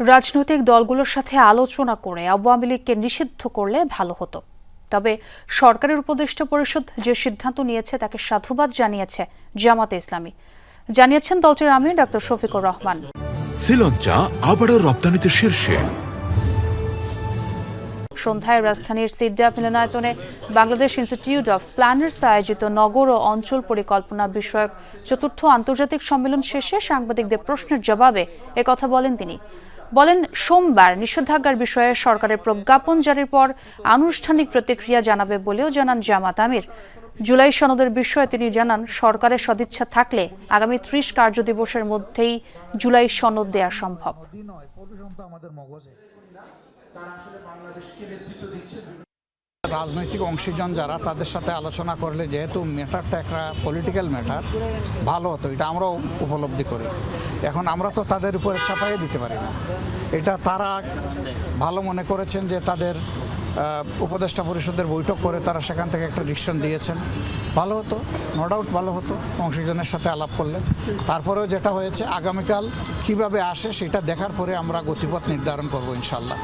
রাজনৈতিক দলগুলোর সাথে আলোচনা করে আওয়ামী লীগকে নিষিদ্ধ করলে ভালো হতো। তবে সরকারের উপদেষ্টা পরিষদ যে সিদ্ধান্ত নিয়েছে তাকে সাধুবাদ জানিয়েছে জামাতে ইসলামী। জানিয়েছেন দলটির আমির ডক্টর শফিকুর রহমান। শ্রীলঞ্চা আবারও রপ্তানিতে শীর্ষে। সন্ধ্যায় রাজধানীর সিডা মিলনায়তনে বাংলাদেশ ইনস্টিটিউট অফ প্ল্যানার্স আয়োজিত নগর ও অঞ্চল পরিকল্পনা বিষয়ক চতুর্থ আন্তর্জাতিক সম্মেলন শেষে সাংবাদিকদের প্রশ্নের জবাবে একথা বলেন তিনি। বলেন, সোমবার নিষেধাজ্ঞার বিষয়ে সরকারের প্রজ্ঞাপন জারির পর আনুষ্ঠানিক প্রতিক্রিয়া জানাবে বলেও জানান জামাত আমির। জুলাই সনদের বিষয়ে তিনি জানান, সরকারের সদিচ্ছা থাকলে আগামী ত্রিশ কার্য দিবসের মধ্যেই জুলাই সনদ দেয়া সম্ভব। রাজনৈতিক অংশীজন যারা তাদের সাথে আলোচনা করলে যেহেতু ম্যাটারটা একটা পলিটিক্যাল ম্যাটার ভালো হতো। এটা আমরাও উপলব্ধি করি। এখন আমরা তো তাদের উপরে চাপাইয়ে দিতে পারি না। এটা তারা ভালো মনে করেছেন যে তাদের উপদেষ্টা পরিষদের বৈঠক করে তারা সেখান থেকে একটা ডিসিশন দিয়েছেন। ভালো হতো নো ডাউট ভালো হতো, অংশীজনের সাথে আলাপ করলে। তারপরেও যেটা হয়েছে, আগামীকাল কীভাবে আসে সেটা দেখার পরে আমরা গতিপথ নির্ধারণ করব ইনশাল্লাহ